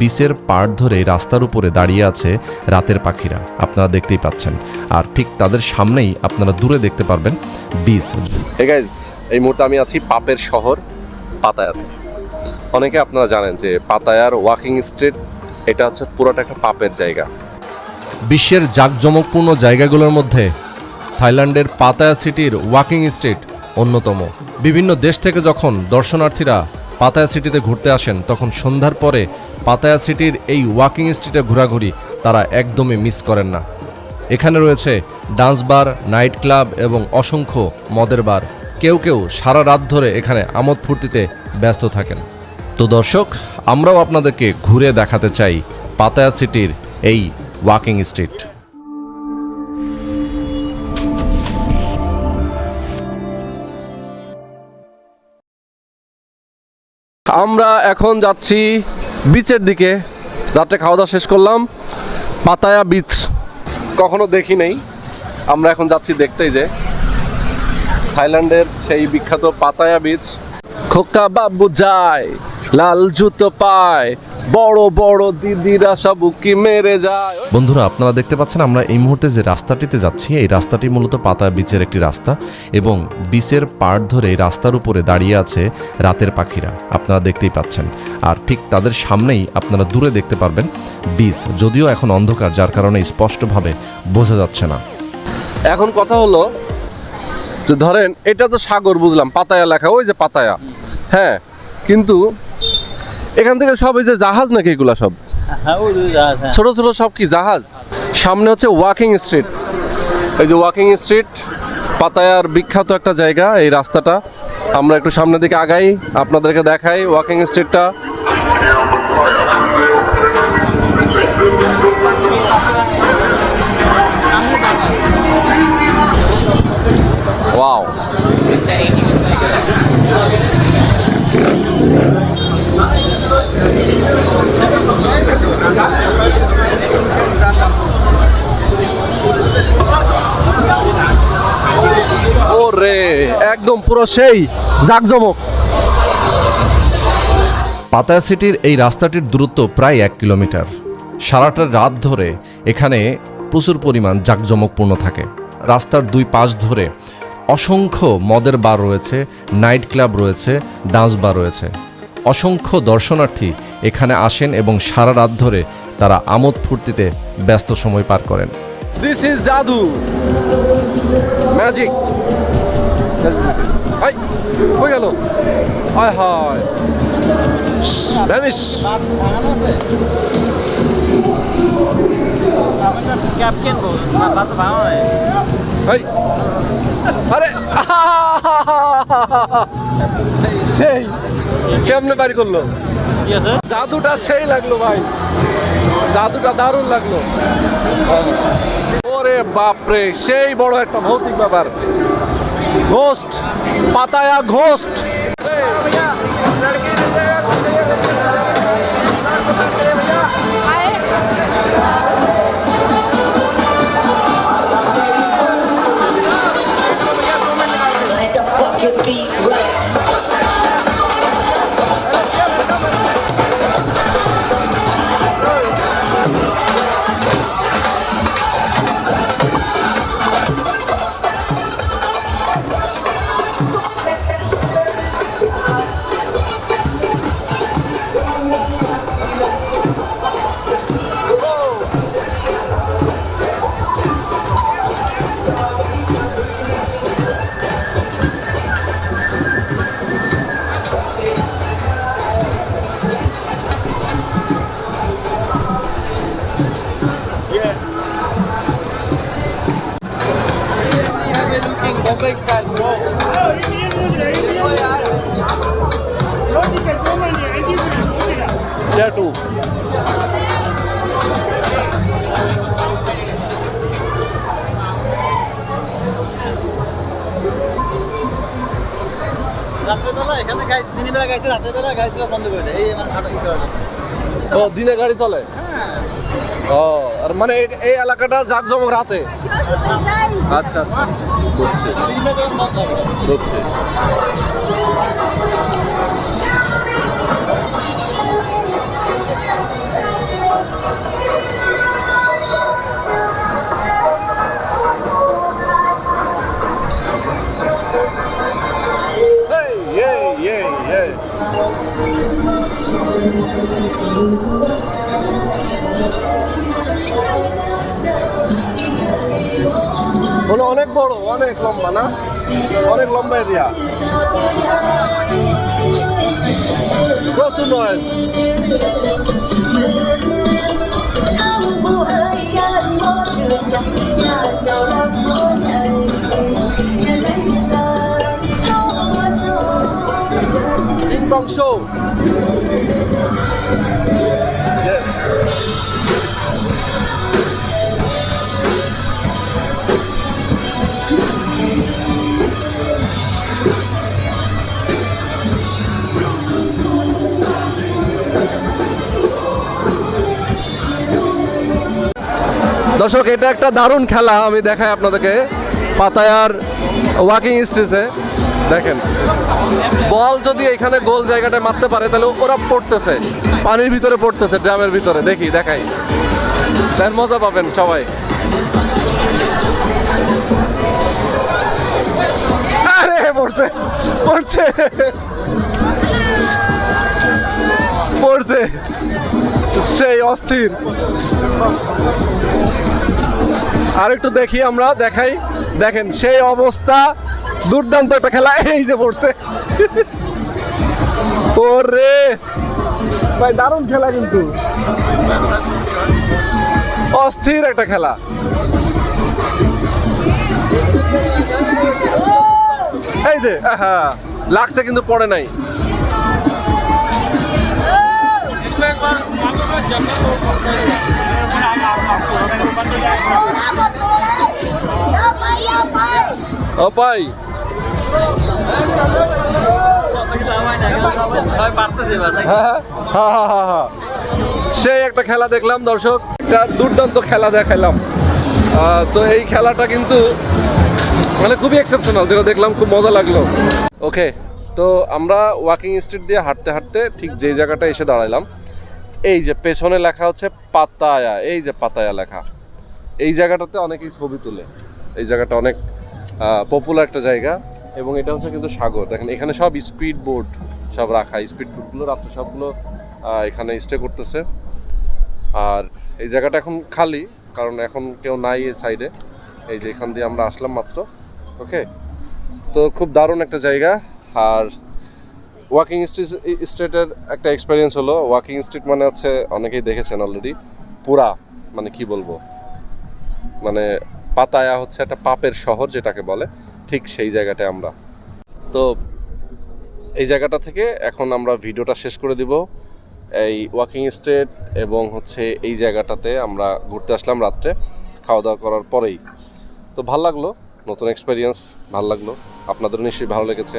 বিচের পাড় ধরে রাস্তার উপরে দাঁড়িয়ে আছে রাতের পাখিরা। আপনারা দেখতেই পাচ্ছেন। আর ঠিক তাদের সামনেই আপনারা দূরে দেখতে পারবেন গাইজ এই মুহূর্তে আমি আছি পাপের শহর পাতায়াতে। অনেকে আপনারা জানেন যে পাতায়ার ওয়াকিং স্ট্রিট এটা হচ্ছে পুরোটা একটা পাপের জায়গা। বিশ্বের জাঁকজমকপূর্ণ জায়গাগুলোর মধ্যে থাইল্যান্ডের পাতায়া সিটির ওয়াকিং স্ট্রিট অন্যতম। বিভিন্ন দেশ থেকে যখন দর্শনার্থীরা পাতায়া সিটিতে ঘুরতে আসেন তখন সন্ধ্যার পরে পাতায়া সিটির এই ওয়াকিং স্ট্রিটে ঘোরাঘুরি তারা একদমই মিস করেন না। এখানে রয়েছে ডান্স বার, নাইট ক্লাব এবং অসংখ্য মদের বার। কেউ কেউ সারা রাত ধরে এখানে আমোদ ফুর্তিতে ব্যস্ত থাকেন। তো দর্শক, আমরাও আপনাদেরকে ঘুরে দেখাতে চাই পাতায়া সিটির এই ওয়াকিং স্ট্রিট। আমরা এখন যাচ্ছি বিচের দিকে। রাতে খাওয়া দাওয়া শেষ করলাম। পাতায়া বিচ কখনো দেখি নেই। আমরা এখন যাচ্ছি দেখতেই যে। থাইল্যান্ডের সেই বিখ্যাত পাতায়া বিচ খোকা বাবু যায়, লাল জুতো পায়। বড় বড় দিদিরা সব উকি মেরে যায়। বন্ধুরা আপনারা দেখতে পাচ্ছেন আমরা এই মুহূর্তে যে রাস্তাটিতে যাচ্ছি এই রাস্তাটি মূলত পাতায়া বিচের একটি রাস্তা এবং বিচের পাড় ধরে রাস্তার উপরে দাঁড়িয়ে আছে রাতের পাখিরা। আপনারা দেখতেই পাচ্ছেন। আর ঠিক তাদের সামনেই আপনারা দূরে দেখতে পারবেন বিচ। যদিও এখন অন্ধকার যার কারণে স্পষ্টভাবে বোঝা যাচ্ছে না। এখন কথা হলো যে ধরেন এটা তো সাগর বুঝলাম পাতায়া লেখা ওই যে পাতায়া। হ্যাঁ কিন্তু এখান থেকে সব এই যে জাহাজ নাকি এগুলা সব? হ্যাঁ হ্যাঁ। ছোট ছোট সব কি জাহাজ? সামনে হচ্ছে ওয়াকিং স্ট্রিট এই যে ওয়াকিং স্ট্রিট পাতায়ার বিখ্যাত একটা জায়গা এই রাস্তাটা। আমরা একটু সামনের দিকে আগাই আপনাদেরকে দেখাই ওয়াকিং স্ট্রিটটা একদম পুরো সেই জাকজমক। পাতায়া সিটির এই রাস্তাটির দূরত্ব প্রায় এক কিলোমিটার। সারাটা রাত ধরে এখানে প্রচুর পরিমাণ জাঁকজমকপূর্ণ থাকে। রাস্তার দুই পাশ ধরে অসংখ্য মদের বার রয়েছে নাইট ক্লাব রয়েছে ডান্স বার রয়েছে। অসংখ্য দর্শনার্থী এখানে আসেন এবং সারা রাত ধরে তারা আমোদ ফুর্তিতে ব্যস্ত সময় পার করেন। দিস ইজ জাদু ম্যাজিক হাই হয়ে গেল? হায় হায়। ভ্যানিশ ক্যাব কিনবো না বাস ভাঙা হয় হাই আরে, সেই, কেমনে বাড়ি করল? জাদুটা সেই লাগল ভাই। জাদুটা দারুণ লাগল। ওরে বাপরে, সেই বড় একটা ভৌতিক ব্যাপার। Ghost Pattaya ghost. ট্যাটু রাত্রেবেলা এখানে গাই দিনের বেলা গাইছে রাতের বেলা গাইছে বন্ধ করে দেয়। এই আমার খাটা কি ও দিনে গাড়ি চলে? ও আর মানে এই- এই এলাকাটা জাকজমক রাতে? আচ্ছা আচ্ছা। 그렇지. 그렇지. Thank you. হলো অনেক বড় অনেক লম্বা না? অনেক লম্বা এরিয়া। প্রচুর নয় ông bố দর্শক, এটা একটা দারুণ খেলা, আমি দেখাই আপনাদেরকে। পাতায়ার ওয়াকিং স্ট্রিটে দেখেন, বল যদি এখানে গোল জায়গাটায় মারতে পারে, তাহলে ওরা পড়তেছে, পানির ভিতরে পড়তেছে, ড্রামের ভিতরে। দেখি, দেখাই। দেন, মজা পাবেন সবাই। পড়ছে পড়ছে পড়ছে। সেই অস্থির। আর একটু দেখি আমরা, দেখাই। দেখেন, সেই অবস্থা। দুর্দান্ত একটা খেলা, এই যে পড়ছে। ওরে! ভাই, দারুণ খেলা কিন্তু। অস্থির একটা খেলা। এই যে, আহা, লাগছে কিন্তু পড়ে নাই। নাকি? হ্যাঁ, হ্যাঁ, হ্যাঁ। সেই একটা খেলা দেখলাম দর্শক একটা দুর্দান্ত খেলা দেখাইলাম তো এই খেলাটা কিন্তু মানে খুবই এক্সেপশনাল যেটা দেখলাম খুব মজা লাগল ওকে তো আমরা ওয়াকিং স্ট্রিট দিয়ে হাঁটতে হাঁটতে ঠিক যে জায়গাটা এসে দাঁড়াইলাম এই যে পেছনে লেখা হচ্ছে পাতায়া, এই যে পাতায়া লেখা। এই জায়গাটাতে অনেকেই ছবি তুলে। এই জায়গাটা অনেক পপুলার একটা জায়গা এবং এটা হচ্ছে কিন্তু সাগর। দেখেন, এখানে সব স্পিড বোট সব রাখা। স্পিড বোটগুলো রাত্রে সবগুলো এখানে স্টে করতেছে। আর এই জায়গাটা এখন খালি, কারণ এখন কেউ নাই এই সাইডে এই যে এখান দিয়ে আমরা আসলাম মাত্র। ওকে তো খুব দারুণ একটা জায়গা। আর ওয়াকিং স্ট্রিট স্ট্রিটের একটা এক্সপিরিয়েন্স হলো। ওয়াকিং স্ট্রিট মানে হচ্ছে অনেকেই দেখেছেন অলরেডি পুরা মানে কি বলব? মানে পাতায়া হচ্ছে একটা পাপের শহর যেটাকে বলে। ঠিক সেই জায়গাটায় আমরা। তো এই জায়গাটা থেকে এখন আমরা ভিডিওটা শেষ করে দিব। এই ওয়াকিং স্ট্রিট এবং হচ্ছে এই জায়গাটাতে আমরা ঘুরতে আসলাম রাত্রে। খাওয়া দাওয়া করার পরেই। তো ভালো লাগল। নতুন এক্সপিরিয়েন্স ভালো লাগল। আপনাদের নিশ্চয়ই ভালো লেগেছে।